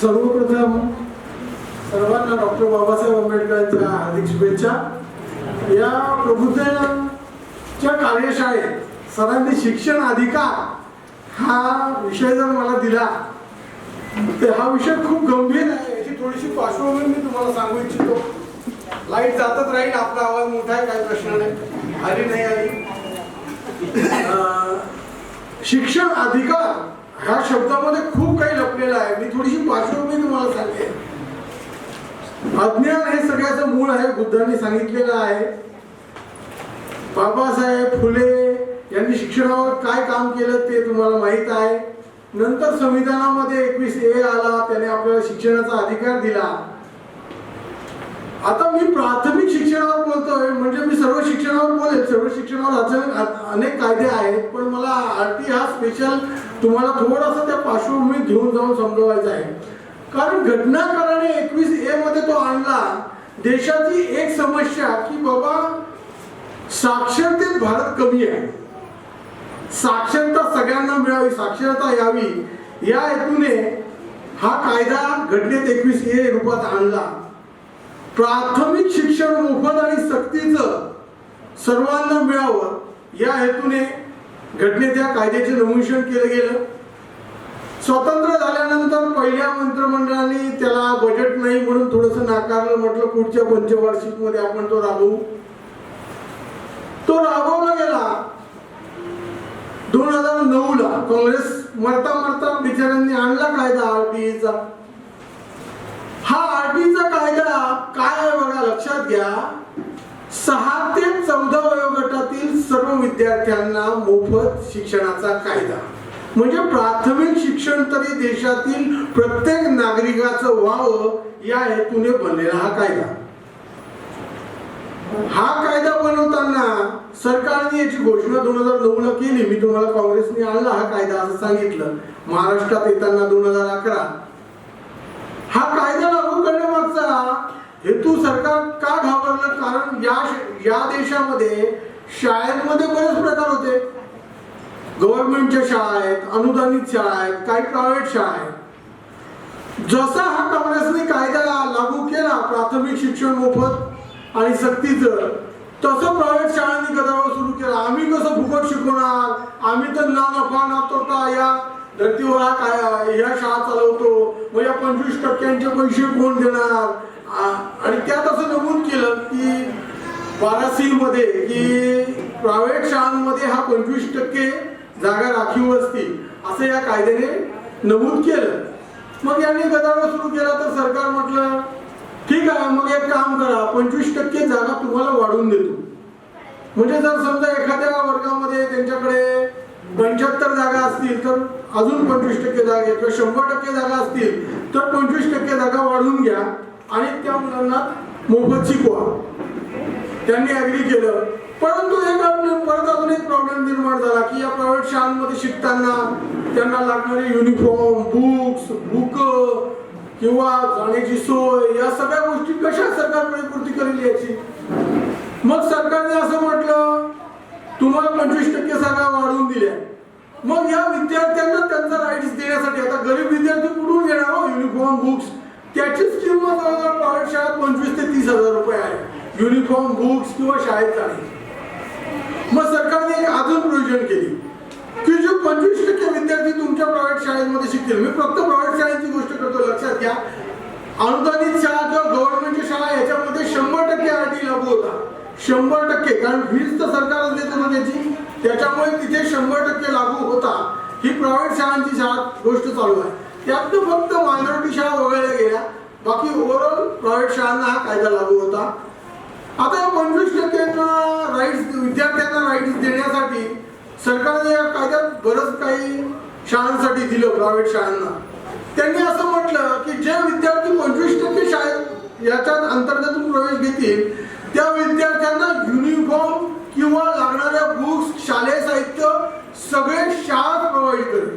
सर्वप्रथम सर्वांना डॉक्टर बाबासाहेब आंबेडकरांच्या हार्दिक शुभेच्छा. या प्रबुद्धच्या कार्यशाळेत सरांनी शिक्षण अधिकार हा विषय जर मला दिला तर हा विषय खूप गंभीर आहे. याची थोडीशी पार्श्वभूमी मी तुम्हाला सांगू इच्छितो. लाइट जातच राहील आपला आवाज मोठा आहे काही प्रश्न नाही. आली नाही आली शिक्षण अधिकार ह्या शब्दामध्ये खूप काही लपलेलं आहे. मी थोडीशी पार्श्वभूमी तुम्हाला सांगेन. अज्ञान हे सगळ्याचं मूळ आहे बुद्धांनी सांगितलेलं आहे. बाबासाहेब फुले यांनी शिक्षणावर काय काम केलं ते तुम्हाला माहीत आहे. नंतर संविधानामध्ये एकवीस ए आला त्याने आपल्याला शिक्षणाचा अधिकार दिला. आता मी प्राथमिक शिक्षणावर बोलतोय म्हणजे मी सर्व शिक्षणावर बोलेल. सर्व शिक्षणावर अनेक कायदे आहेत पण मला आरटी हा स्पेशल तुम्हाला थोडासा त्या पार्श्वभूमीत घेऊन जाऊन समजवायचं आहे. कारण घटनाकाराने एकवीस ए मध्ये तो आणला. देशाची एक समस्या की बाबा साक्षरतेत भारत कमी आहे. साक्षरता सगळ्यांना मिळावी साक्षरता यावी. या हेतूने हा कायदा घटनेत एकवीस ए रूपात आणला. प्राथमिक शिक्षण मोफत आणि सक्तीचं सर्वांना मिळावं या हेतूने घटनेत या कायद्याचे नमूषण केलं गेलं. स्वतंत्र झाल्यानंतर पहिल्या मंत्रिमंडळाने त्याला बजेट नाही म्हणून थोडस नाकारलं म्हटलं पुढच्या पंचवार्षिकमध्ये आपण तो राबवू. तो राबवला गेला. दोन हजार नऊ ला काँग्रेस मरता मरता बिचाऱ्यांनी आणला कायदा आरटीईचा हा आरटीचा कायदा काय आहे बघा लक्षात घ्या. सहा ते चौदा वयोगटातील सर्व विद्यार्थ्यांना मोफत शिक्षणाचा कायदा. म्हणजे प्राथमिक शिक्षण तरी देशातील प्रत्येक नागरिकाचं व्हावं या हेतूने बनलेला हा कायदा. हा कायदा बनवताना सरकारने याची घोषणा दोन हजार नऊ ला केली. मी तुम्हाला काँग्रेसने आणला हा कायदा असं सांगितलं. महाराष्ट्रात येताना दोन हजार अकरा. हा कायदा लागू करण्यामागचा हेतू सरकार का घाबरलं? कारण या या देशामध्ये शाळेमध्ये बरेच प्रकार होते. गव्हर्नमेंटच्या शाळा आहेत अनुदानित शाळा आहेत काही प्रायव्हेट शाळा आहेत जसा हा काँग्रेसने कायदा लागू केला प्राथमिक शिक्षण मोफत आणि सक्तीचं तसं प्रायव्हेट शाळांनी गदारोळ सुरू केला. आम्ही कसं फुकट शिकवणार? आम्ही तर ना नफा ना तोटा या धर्तीवर हा काय ह्या शाळा चालवतो. मग या पंचवीस टक्क्यांचे पैसे कोण देणार? आणि त्यात असं नमूद केलं की बारा मध्ये की प्रायव्हेट शाळांमध्ये हा पंचवीस टक्के जागा राखीव असतील असं या कायद्याने नमूद केलं. मग यांनी गदारोळ सुरू केला तर सरकार म्हटलं ठीक आहे मग एक काम करा पंचवीस टक्के जागा तुम्हाला वाढवून देतो. म्हणजे जर समजा एखाद्या वर्गामध्ये त्यांच्याकडे पंच्याहत्तर जागा असतील तर अजून पंचवीस टक्के जागा किंवा शंभर टक्के जागा असतील तर पंचवीस टक्के जागा वाढवून घ्या आणि त्या मुलांना मोफत शिकवा. त्यांनी अग्री केलं. परंतु एक परत अजून एक प्रॉब्लेम निर्माण झाला की या प्रायव्हेट शाळांमध्ये शिकताना त्यांना लागणारे युनिफॉर्म बुक्स बुक किंवा जाण्याची सोय या सगळ्या गोष्टी कशा सरकारकडे पूर्ती करेल याची? मग सरकारने असं म्हटलं तुम्हाला पंचवीस टक्के जागा वाढवून दिल्या. मग या विद्यार्थ्यांना त्यांचा राईट्स देण्यासाठी आता गरीब विद्यार्थी कुठून घेणार हो? युनिफॉर्म बुक्स त्याचीच किंमत जवळजवळ प्रायव्हेट शाळेत पंचवीस ते तीस हजार रुपये आहे. युनिफॉर्म बुक्स किंवा शाळेत जाणे. मग सरकारने एक अजून प्रोविजन केली. की जो पंचवीस टक्के विद्यार्थी तुमच्या प्रायव्हेट शाळेमध्ये शिकतील. मी फक्त प्रायव्हेट शाळेची गोष्ट करतो लक्षात घ्या. अनुदानित शाळा किंवा गव्हर्नमेंटच्या शाळा याच्यामध्ये शंभर टक्के आरटी लागू होता. शंभर टक्के. कारण वीज तर सरकारच देतं ना त्याची. त्याच्यामुळे तिथे शंभर टक्के लागू होता. ही प्रायव्हेट शाळांची शाळा गोष्ट चालू आहे. त्यातनं फक्त मायनॉरिटी शाळा वगळल्या गेल्या. बाकी ओव्हरऑल प्रायव्हेट शाळांना हा कायदा लागू होता. आता पंचवीस टक्क्यांना राईट्स विद्यार्थ्यांना राईट्स देण्यासाठी सरकारने या कायद्यात बरंच काही शाळांसाठी दिलं प्रायव्हेट शाळांना. त्यांनी असं म्हटलं की जे विद्यार्थी पंचवीस टक्के शाळेत याच्यात अंतर्गतून प्रवेश घेतील त्या विद्यार्थ्यांना युनिफॉर्म किंवा लागणाऱ्या बुक्स शालेय साहित्य सगळे शाळा प्रोव्हाइड करेल.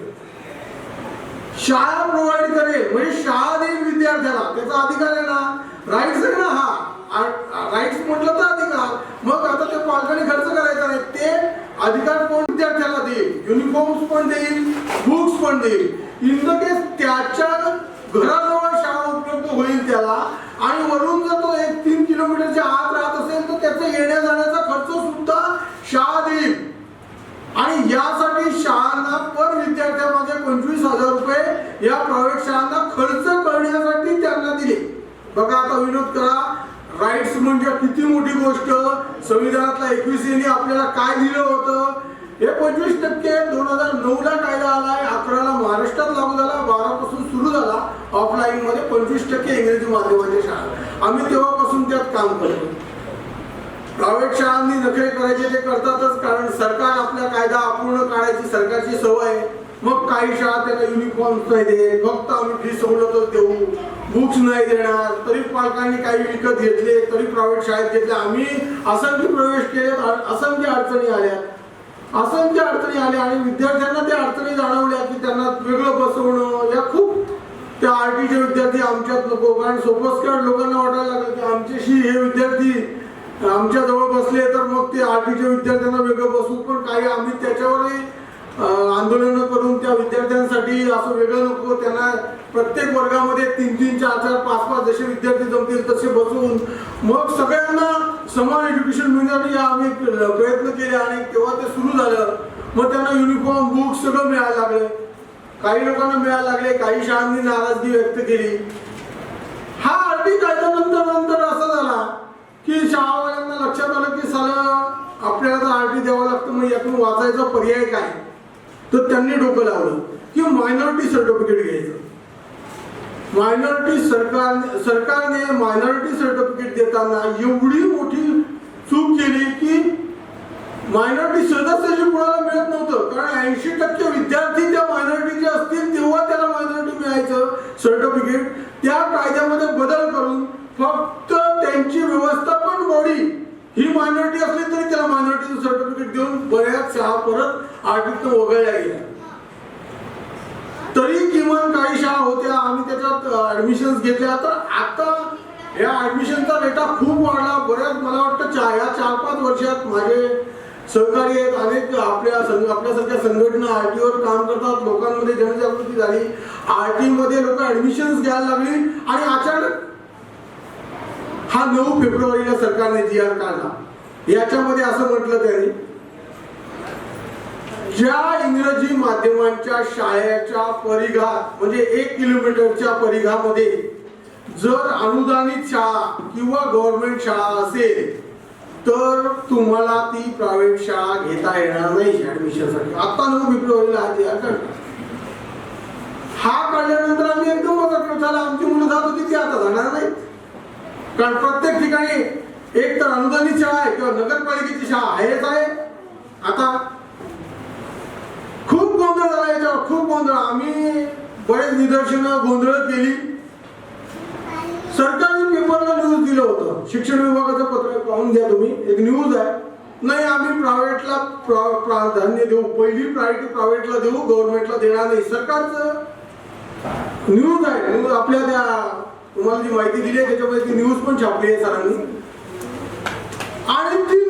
शाळा प्रोव्हाइड करेल म्हणजे शाळा देईल विद्यार्थ्याला त्याचा अधिकार आहे ना. राईट्स आहे ना हा. राईट्स म्हटलं तर अधिकार. मग आता ते पालकांनी खर्च करायचा नाही. ते अधिकार कोण विद्यार्थ्याला देईल? युनिफॉर्म्स पण देईल बुक्स पण देईल. इन द केस त्याच्या घराजवळ शाळा उपलब्ध होईल त्याला आणि वरून जर तो एक तीन किलोमीटरच्या आत राहत असेल तर त्याचा येण्या जाण्याचा खर्च सुद्धा शाळा देईल. आणि यासाठी शाळांना पर विद्यार्थ्यामध्ये पंचवीस हजार रुपये या प्रायव्हेट शाळांना खर्च करण्यासाठी त्यांना दिले. बघा आता विनोद करा. राईट्स म्हणजे किती मोठी गोष्ट? संविधानातला एकवीस आपल्याला काय दिलं होतं? हे पंचवीस टक्के दोन हजार नऊला कायदा आलाय अकराला महाराष्ट्रात लागू झाला बारा पासून सुरू झाला. ऑफलाईन मध्ये पंचवीस टक्के इंग्रजी माध्यमाच्या शाळा. आम्ही तेव्हापासून त्यात काम करतो. प्रायव्हेट शाळांनी नखरे करायचे ते करतातच कारण सरकार आपला कायदा अपूर्ण काढायची सरकारची सवय आहे. मग काही शाळा त्याला युनिफॉर्म नाही देत. फक्त आम्ही फी सवलतच देऊ. बुक्स नाही देणार. तरी पालकांनी काही विकत घेतले तरी प्रायव्हेट शाळेत घेतले. आम्ही असंख्य प्रवेश केले असंख्य अडचणी आल्या. असंख्य अडचणी आल्या आणि विद्यार्थ्यांना त्या अडचणी जाणवल्या की त्यांना वेगळं बसवणं. या खूप त्या आरटीचे विद्यार्थी आमच्यात नको. कारण सोपस्कार लोकांना वाटायला लागलं की आमच्याशी हे विद्यार्थी आमच्या जवळ बसले तर मग ते आरटीच्या विद्यार्थ्यांना वेगळं बसू पण काही आम्ही त्याच्यावरही आंदोलन करून त्या विद्यार्थ्यांसाठी असं वेगळं नको त्यांना प्रत्येक वर्गामध्ये तीन तीन चार चार पाच पाच जसे विद्यार्थी जमतील तसे बसून. मग सगळ्यांना समान एज्युकेशन मिळण्यासाठी आम्ही प्रयत्न केले आणि तेव्हा ते सुरू झालं. मग त्यांना युनिफॉर्म बुक सगळं मिळायला लागलं. काही लोकांना मिळायला लागले काही शाळांनी नाराजगी व्यक्त केली. हा आरटी कायद्यानंतर नंतर नंतर असा झाला की शाळावाल्यांना लक्षात आलं की साला आपल्याला तर आरटी द्यावं लागतं मग यातून वाचायचा पर्याय काय? तर त्यांनी डोकं लावलं की मायनॉरिटी सर्टिफिकेट घ्यायचं. मायनॉरिटी सरकार सरकारने मायनॉरिटी सर्टिफिकेट देताना एवढी मोठी चूक केली की मायनॉरिटी सदस्याची कुणाला मिळत नव्हतं. कारण ऐंशी टक्के विद्यार्थी त्या मायनॉरिटीचे असतील तेव्हा त्याला मायनॉरिटी मिळायचं सर्टिफिकेट त्या कायद्यामध्ये बदल करून फक्त त्यांची व्यवस्थापन बॉडी ही मायनॉरिटी असली तरी त्याला मायनॉरिटीचं सर्टिफिकेट देऊन बऱ्याच सहा परत आठ वगळल्या गेल्या तरी किमान काही शाळा होत्या आम्ही त्याच्यात ऍडमिशन घेतल्या. तर आता या ऍडमिशनचा डेटा खूप वाढला. बऱ्याच मला वाटतं चा या चार पाच वर्षात माझे सहकारी आहेत अनेक आपल्या संघ आपल्यासारख्या संघटना आर वर काम करतात. लोकांमध्ये जनजागृती झाली. आरमध्ये लोक ऍडमिशन घ्यायला लागली. आणि अचानक हा नऊ फेब्रुवारीला सरकारने जी आर काढला. याच्यामध्ये असं म्हटलं त्यांनी ज्या इंग्रजी माध्यमांच्या शाळेच्या परिघा म्हणजे एक किलोमीटरच्या परिघामध्ये जर अनुदानित शाळा किंवा गव्हर्नमेंट शाळा असेल तर तुम्हाला ती प्रायव्हेट शाळा घेता येणार नाही ऍडमिशनसाठी आता नऊ फेब्रुवारीला आधी हा काढल्यानंतर आम्ही एकदम बघत झाला आमची मुलं जात होती ती आता जाणार नाही कारण प्रत्येक ठिकाणी एक तर अनुदानित शाळा आहे किंवा नगरपालिकेची शाळा आहेच आहे. आता गोंधळ झाला याच्यावर खूप गोंधळ. आम्ही बरेच निदर्शनं गोंधळ केली सरकारी पेपरला न्यूज दिलं होतं. शिक्षण विभागाचं पत्र पाहून घ्या तुम्ही. एक न्यूज आहे. नाही आम्ही प्रायव्हेटला प्रा- प्राधान्य देऊ. पहिली प्रायोरिटी प्रायव्हेटला देऊ गव्हर्नमेंटला देणार नाही. सरकारचं न्यूज आहे. न्यूज आपल्या त्या तुम्हाला जी माहिती दिली आहे त्याच्यामध्ये ती न्यूज पण छापली आहे सरांनी. आणि ती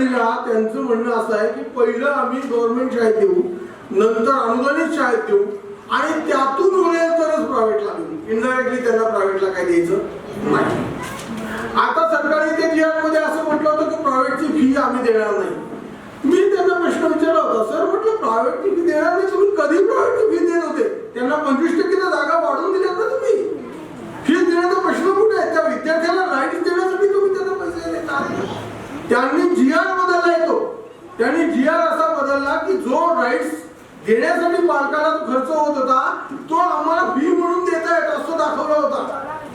घडीला त्यांचं म्हणणं असं आहे की पहिलं आम्ही गव्हर्नमेंट शाळेत देऊ नंतर अनुदानित शाळेत देऊ आणि त्यातून उरेल तरच प्रायव्हेटला देऊ इनडायरेक्टली त्यांना प्रायव्हेटला काय द्यायचं नाही. आता सरकारी ते जी मध्ये असं म्हटलं होतं की प्रायव्हेटची फी आम्ही देणार नाही. मी त्यांना प्रश्न विचारला होता सर म्हटलं प्रायव्हेटची फी देणार नाही तुम्ही कधी प्रायव्हेटची फी देत होते? त्यांना पंचवीस टक्के जागा वाढवून दिल्या ना तुम्ही. फी देण्याचा प्रश्न कुठे आहे? त्या विद्यार्थ्याला राईट देण्यासाठी तुम्ही त्यांना पैसे देता त्यांनी जी आर बदलला येतो त्यांनी जी आर असा बदलला की जो राईट्स घेण्यासाठी पालकाला खर्च होत होता तो आम्हाला बी म्हणून देता येत असं दाखवला होता.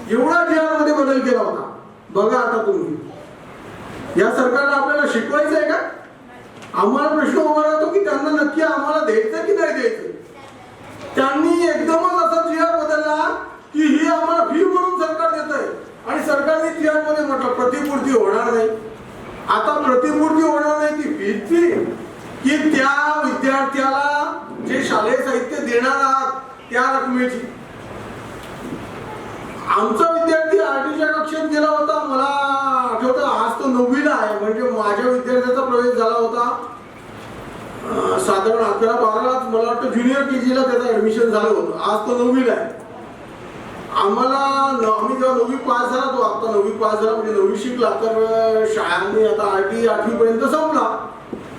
एवढा जी आरमध्ये बदल केला होता. बघा आता तुम्ही. या सरकारला आपल्याला शिकवायचं आहे का? आम्हाला प्रश्न उभा राहतो की त्यांना नक्की आम्हाला द्यायचं की नाही द्यायचं त्यांनी एकदमच असा जी आर बदलला की ही आम्हाला फी म्हणून सरकार देत आहे आणि सरकारने जी आरमध्ये म्हटलं प्रतिपूर्ती होणार नाही. आता प्रतिमूर्ती होणार नाही ती भीती की त्या विद्यार्थ्याला जे शालेय साहित्य देणार आहात त्या रकमेची. आमचा विद्यार्थी आरटीच्या कक्षेत गेला होता मला आठवतं आज तो नववीला आहे म्हणजे माझ्या विद्यार्थ्याचा प्रवेश झाला होता. साधारण अकरा बारालाच मला वाटतं ज्युनियर के जीला त्याचं ऍडमिशन झालं होतं. आज तो नववीला आहे. आम्हाला नवमी आम्ही जेव्हा नववी पास झाला तो आता नववी पास झाला म्हणजे नववी शिकला. तर शाळांनी आता आर टी आठवीपर्यंत संपला.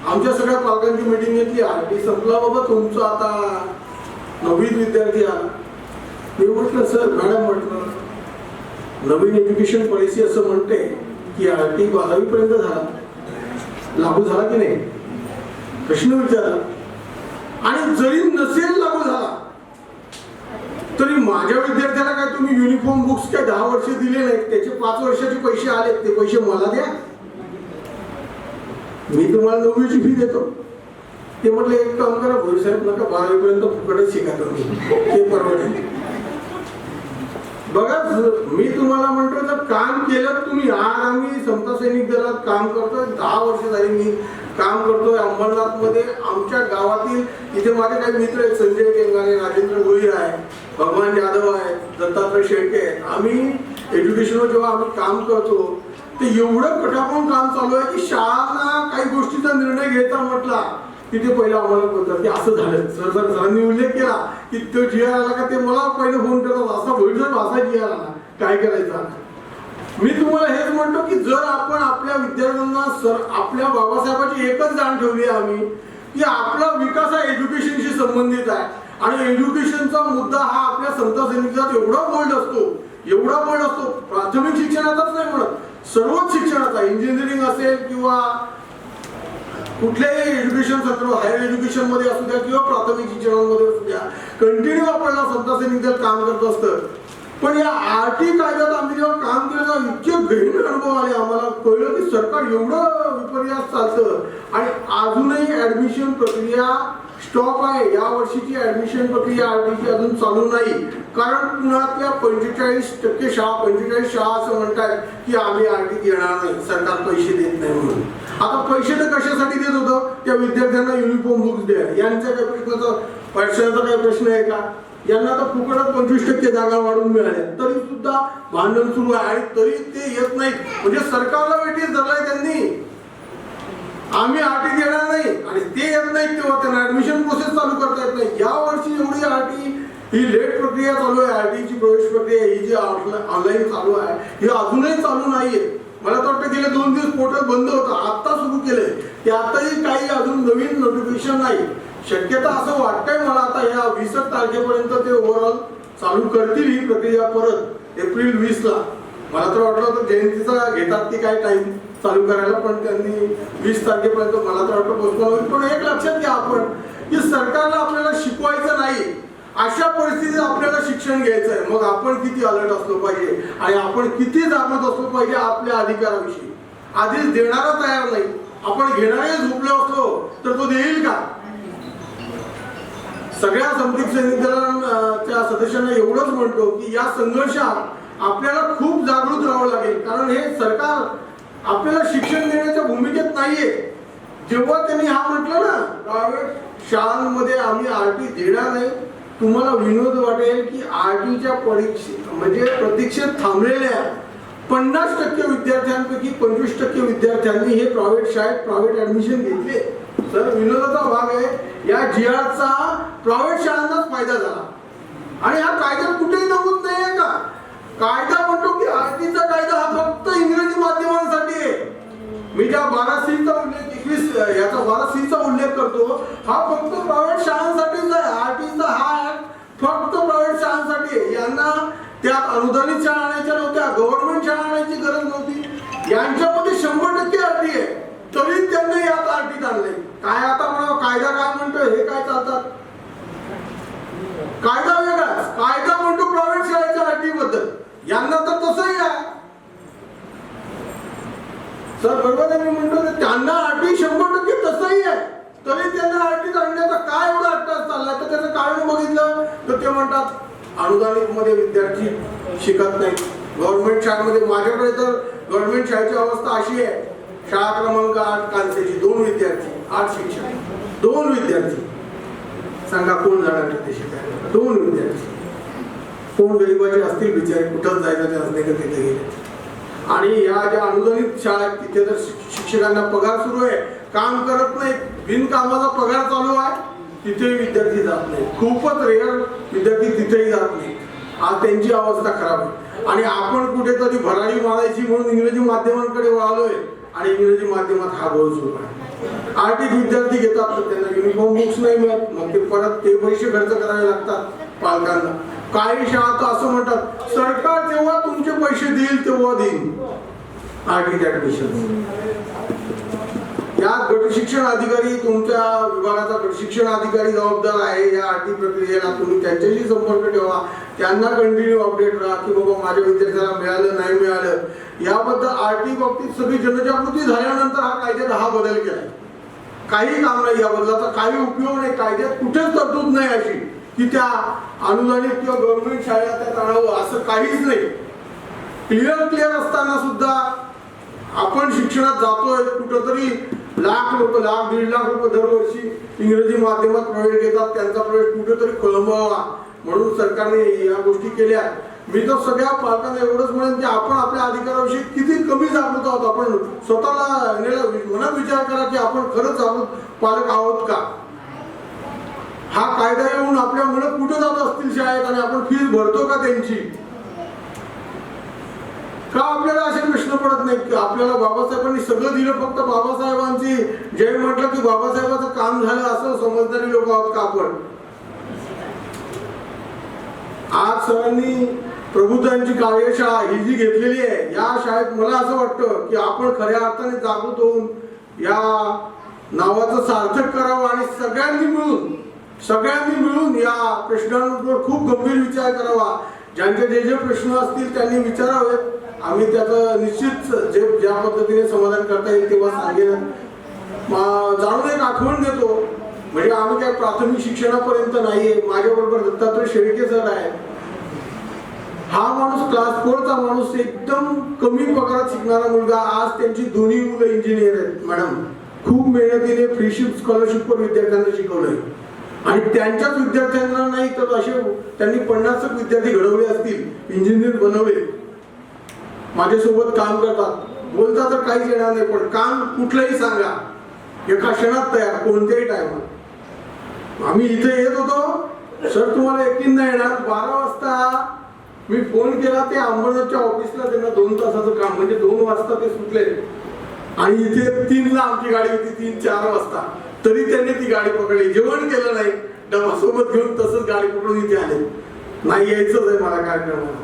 आमच्या सगळ्या पालकांची मिटिंग घेतली. आर टी संपला बाबा तुमचं आता नववीत विद्यार्थी आला. मी म्हटलं सर मॅडम म्हटलं नवीन एज्युकेशन पॉलिसी असं म्हणते की आर टी बारावीपर्यंत झाला. लागू झाला की नाही? प्रश्न विचारला. आणि जरी नसेल लागू तरी माझ्या विद्यार्थ्याला काय तुम्ही युनिफॉर्म बुक्स काय दहा वर्ष दिले नाहीत? त्याचे पाच वर्षाचे पैसे आले ते पैसे मला द्या. मी तुम्हाला नववीची फी देतो. ते म्हटलं एक काम करा भविष्यात नका बारावीपर्यंत फुकटच शिका ते परवडेल. बघा मी तुम्हाला म्हणतो तर काम केलं तुम्ही आज आम्ही समता सैनिक दलात काम करतोय. दहा वर्ष झाली मी काम करतोय अंबरनाथमध्ये आमच्या गावातील इथे माझे काही मित्र आहेत संजय केंगाने राजेंद्र गोहिर आहे भगवान जाधव आहे दत्तात्रय शेळके आहेत. आम्ही एज्युकेशनवर जेव्हा आम्ही काम करतो ते एवढं कटाकून काम चालू आहे की शाळांना काही गोष्टीचा निर्णय घेता म्हटला तिथे पहिला आम्हाला बोलतात की असं झालं. सर सर सरांनी उल्लेख केला की तो जी आर आला का ते मला पहिलं फोन करतात. असा होईल सर असा जी आर आला. काय करायचं मी तुम्हाला हेच म्हणतो की जर आपण आपल्या विद्यार्थ्यांना सर आपल्या बाबासाहेबांची एकच जाण ठेवली आहे आम्ही की आपला विकास हा एज्युकेशनशी संबंधित आहे. आणि एज्युकेशनचा मुद्दा हा आपल्या संत सैनिकात एवढा बोल्ड असतो एवढा बोल्ड असतो. प्राथमिक शिक्षणाचाच नाही म्हणत सर्वच शिक्षणाचा. इंजिनिअरिंग असेल किंवा कुठल्याही एज्युकेशन सत्र हायर एज्युकेशनमध्ये असू द्या किंवा प्राथमिक शिक्षणामध्ये असू द्या कंटिन्यू आपल्याला संता सैनिक काम करत असतं. पण या आर टी कायद्यात आम्ही जेव्हा काम केलं तेव्हा इतके गहीण अनुभव आले. आम्हाला कळलं की सरकार एवढं विपर्यास चालतं. आणि अजूनही ऍडमिशन प्रक्रिया स्टॉप आहे. या वर्षीची ऍडमिशन प्रक्रिया आरटीची अजून चालू नाही. कारण पुण्यातल्या पंचेचाळीस टक्के शाळा पंचेचाळीस शाळा असं म्हणतात की आम्ही आरटी येणार घेणार नाही. सरकार पैसे देत नाही म्हणून. आता पैसे तर कशासाठी देत होतं? त्या विद्यार्थ्यांना युनिफॉर्म बुक्स द्या. यांचा काही प्रश्नाचा पैशाचा काही प्रश्न आहे का? यांना तर फुकटात पंचवीस टक्के जागा वाढून मिळाल्या. तरी सुद्धा भांडण सुरू आहे आणि तरी ते येत नाहीत. म्हणजे सरकारला वेटीस धरलाय त्यांनी. आम्ही आरटी देणार नाही आणि ते येत नाहीत तेव्हा त्यांना ऍडमिशन प्रोसेस चालू करता येत नाही. या वर्षी एवढी आरटी ही लेट प्रक्रिया चालू आहे आरटीची प्रवेश प्रक्रिया ही जी ऑनलाईन चालू आहे ही अजूनही चालू नाहीये. मला तर वाटतं गेले दोन दिवस पोर्टल बंद होतं आता सुरू केलंय. ते आताही काही अजून नवीन नोटिफिकेशन नाही. शक्यता असं वाटतंय मला आता या वीस तारखेपर्यंत ते ओव्हरऑल चालू करतील ही प्रक्रिया परत एप्रिल वीसला. मला तर वाटलं होतं जयंतीचा घेतात की काय टाइम चालू करायला पण त्यांनी वीस तारखेपर्यंत मला तर वाटतं पोस्टपोन होईल. पण एक लक्षात घ्या आपण की सरकारला आपल्याला शिकवायचं नाही. अशा परिस्थितीत आपल्याला शिक्षण घ्यायचं आहे. मग आपण किती अलर्ट असलो पाहिजे? आणि आपण किती जागृत असलो पाहिजे आपल्या अधिकाराविषयी? आधीच देणारा तयार नाही. आपण घेणारे झोपले असलो तर तो देईल का? सगळ्या समतिक सैनिक सदस्यांना एवढंच म्हणतो की या संघर्षात आपल्याला खूप जागृत राहावं लागेल. कारण हे सरकार आपल्याला शिक्षण देण्याच्या भूमिकेत नाहीये. जेव्हा त्यांनी हा म्हटलं ना प्रायव्हेट शाळांमध्ये आम्ही आर टी देणार नाही. तुम्हाला विनोद वाटेल की आर टीच्या परीक्षे म्हणजे प्रतीक्षेत थांबलेल्या पन्नास टक्के विद्यार्थ्यांपैकी पंचवीस टक्के विद्यार्थ्यांनी हे प्रायव्हेट शाळेत प्रायव्हेट ऍडमिशन घेतले. तर विनोदाचा भाग आहे या जी आरचा प्रायव्हेट शाळांनाच फायदा झाला. आणि हा कायदा कुठेही नमूद नाही आहे का? कायदा म्हणतो की आरटीचा कायदा हा फक्त इंग्रजी माध्यमांसाठी आहे मी ज्या बारा सीचा उल्लेख एकवीस याचा वाला सीचा उल्लेख करतो. हा फक्त प्रायव्हेट शाळांसाठीच आहे. आरटीचा हा ऍक्ट फक्त प्रायव्हेट शाळांसाठी आहे. यांना त्यात अनुदानित शाळा आणायच्या नव्हत्या गव्हर्नमेंट शाळा आणायची गरज नव्हती. यांच्यामध्ये शंभर टक्के आरटी आहे. तरी त्यांनी यात आरटीत आणले काय आता म्हणा कायदा काय म्हणतोय? हे काय चालतात? कायदा वेगळाच. कायदा म्हणतो प्रायव्हेट शाळेच्या आरटी बद्दल. यांना तर तसंही आहे. सर बरोबर आहे मी म्हणतो त्यांना आरटी शंभर टक्के तसंही आहे. तरी त्यांना आरटीत आणण्याचा काय एवढा अट्टास चालला? तर त्याचं कारण बघितलं तर ते म्हणतात अनुदानित मध्ये विद्यार्थी शिकत नाही गव्हर्नमेंट शाळेमध्ये माझ्याकडे तर गव्हर्नमेंट शाळेची अवस्था अशी आहे. शाळा क्रमांक आठ कांसेची दोन विद्यार्थी आठ शिक्षक दोन विद्यार्थी. सांगा कोण जाणार तिथे शिकायला? दोन विद्यार्थी. कोण गरीबाचे असतील बिचारे कुठं जायचं ते असणे का तिथे गेले? आणि या ज्या अनुदानित शाळा आहेत तिथे तर शिक्षकांना पगार सुरू आहे. काम करत नाही. बिनकामाचा पगार चालू आहे. तिथे विद्यार्थी जात नाही. खूपच रेअर विद्यार्थी तिथेही जात नाही. आज त्यांची अवस्था खराब आहे. आणि आपण कुठेतरी भरारी मारायची म्हणून इंग्रजी माध्यमांकडे वळालोय आणि इंग्रजी माध्यमात हा गोळ सुरू आहे. आर्टिक विद्यार्थी घेतात तर त्यांना युनिफॉर्म बुक्स नाही मिळत. मग ते परत ते पैसे खर्च करावे लागतात पालकांना. काही शाळा तर असं म्हणतात सरकार जेव्हा तुमचे पैसे देईल तेव्हा देईल. आर्टिक ऍडमिशन या गटशिक्षण अधिकारी तुमच्या विभागाचा गटशिक्षण अधिकारी जबाबदार आहे या आर्थिक प्रक्रियेला तुम्ही त्यांच्याशी संपर्क ठेवा. त्यांना कंटिन्यू अपडेट राहा की बाबा माझ्या विद्यार्थ्याला मिळालं नाही मिळालं. याबद्दल आर्थिक बाबतीत सगळी जनजागृती झाल्यानंतर हा कायद्यात हा बदल केला काही काम नाही या बदलाचा काही उपयोग नाही. कायद्यात कुठेच तरतूद नाही अशी. की त्या अनुदानित किंवा गव्हर्नमेंट शाळेला त्यात आणावं असं काहीच नाही. क्लिअर क्लिअर असताना सुद्धा आपण शिक्षणात जातोय कुठंतरी लाख लोक लाख दीड लाख रुपये दरवर्षी इंग्रजी माध्यमात प्रवेश घेतात त्यांचा प्रवेश कुठेतरी कळंबवा म्हणून सरकारने या गोष्टी केल्या. मी तर सगळ्या पालकांना एवढंच म्हणेन की आपण आपल्या अधिकाराविषयी किती कमी जागृत आहोत आपण. स्वतःला मनात विचार करा की आपण खरंच जागृत पालक आहोत का? हा कायदा येऊन आपल्या मुलं कुठे जात असतील शाळेत आणि आपण फीस भरतो का त्यांची? का आपल्याला असे प्रश्न पडत नाहीत की आपल्याला बाबासाहेबांनी सगळं दिलं फक्त बाबासाहेबांची जय म्हटलं की बाबासाहेबांचं काम झालं असं समजणारी लोक आहोत का आपण? आज सरांनी प्रबुद्धांची कार्यशाळा ही जी घेतलेली आहे या शाळेत मला असं वाटतं की आपण खऱ्या अर्थाने जागृत होऊन या नावाचं सार्थक करावं आणि सगळ्यांनी मिळून सगळ्यांनी मिळून या प्रश्नांवर खूप गंभीर विचार करावा. ज्यांचे जे जे प्रश्न असतील त्यांनी विचारावेत. आम्ही त्याचं निश्चित जे ज्या पद्धतीने समाधान करता येईल तेव्हा सांगेन. जाणून एक आठवण देतो. म्हणजे आम्ही काय प्राथमिक शिक्षणापर्यंत नाहीये. माझ्याबरोबर दत्तात्रय शेळके सर आहे हा माणूस क्लास फोरचा माणूस एकदम कमी पगारात शिकणारा मुलगा. आज त्यांची दोन्ही मुलं इंजिनियर आहेत मॅडम खूप मेहनतीने फ्रीशिप स्कॉलरशिपवर विद्यार्थ्यांना शिकवलंय. आणि त्यांच्याच विद्यार्थ्यांना नाही तर असे त्यांनी पन्नास विद्यार्थी घडवले असतील इंजिनियर बनवले. माझ्यासोबत काम करतात. बोलता तर काहीच येणार नाही पण काम कुठलंही सांगा. एका क्षणात तयार कोणत्याही टायमात आम्ही इथे येत होतो. सर तुम्हाला यकीन नाही येणार. बारा वाजता मी फोन केला ते अंबरनाथच्या ऑफिसला त्यांना दोन तासाचं काम म्हणजे दोन वाजता ते सुटले. आणि इथे तीनला आमची गाडी होती तीन चार वाजता. तरी त्यांनी ती गाडी पकडली. जेवण केलं नाही. डबा सोबत घेऊन तसंच गाडी पकडून इथे आले. नाही यायचंच आहे मला कार्यक्रमाला.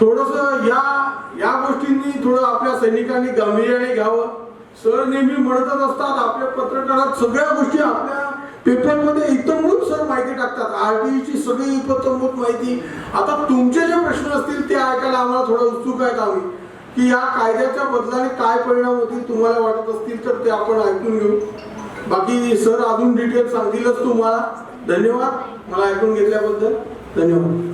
थोडस या या गोष्टींनी थोडं आपल्या सैनिकांनी गांभीर्याने घ्यावं. सर नेहमी म्हणतच असतात आपल्या पत्रकारात सगळ्या गोष्टी आपल्या पेपरमध्ये इतमूत सर माहिती टाकतात. आरटीईची सगळी इतमूत माहिती. आता तुमचे जे प्रश्न असतील ते ऐकायला आम्हाला थोडं उत्सुक आहेत आम्ही. की या कायद्याच्या बदलाने काय परिणाम होतील तुम्हाला वाटत असतील तर ते आपण ऐकून घेऊ. बाकी सर अजून डिटेल सांगतीलच तुम्हाला. धन्यवाद. मला ऐकून घेतल्याबद्दल धन्यवाद.